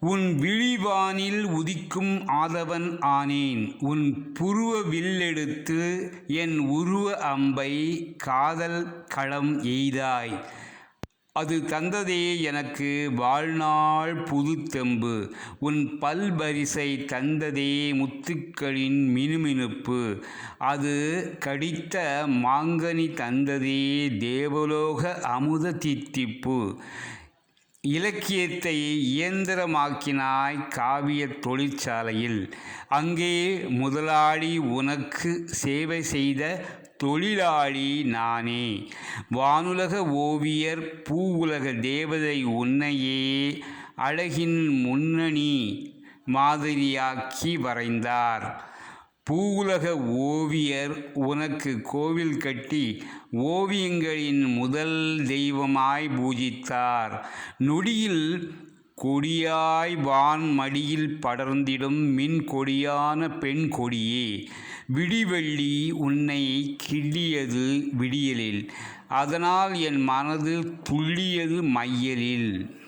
உன் விழிவானில் உதிக்கும் ஆதவன் ஆனேன். உன் புருவ வில்லெடுத்து என் உருவ அம்பை காதல் களம் எய்தாய். அது தந்ததே எனக்கு வாழ்நாள் புதுத்தெம்பு. உன் பல்பரிசை தந்ததே முத்துக்களின் மினுமினுப்பு. அது கடித்த மாங்கனி தந்ததே தேவலோக அமுத தித்திப்பு. இலக்கியத்தை இயந்திரமாக்கினாய் காவிய தொழிற்சாலையில். அங்கே முதலாளி உனக்கு சேவை செய்த தொழிலாளி நானே. வானுலக ஓவியர் பூவுலக தேவதை உன்னையே அழகின் முன்னணி மாதிரியாக்கி வரைந்தார். பூவுலக ஓவியர் உனக்கு கோவில் கட்டி ஓவியங்களின் முதல் தெய்வமாய் பூஜித்தார். நொடியில் கொடியாய் வான் மடியில் படர்ந்திடும் மின் கொடியான பெண் கொடியே விடிவெள்ளி உன்னை கிள்ளியது விடியலில். அதனால் என் மனது துள்ளியது மையலில்.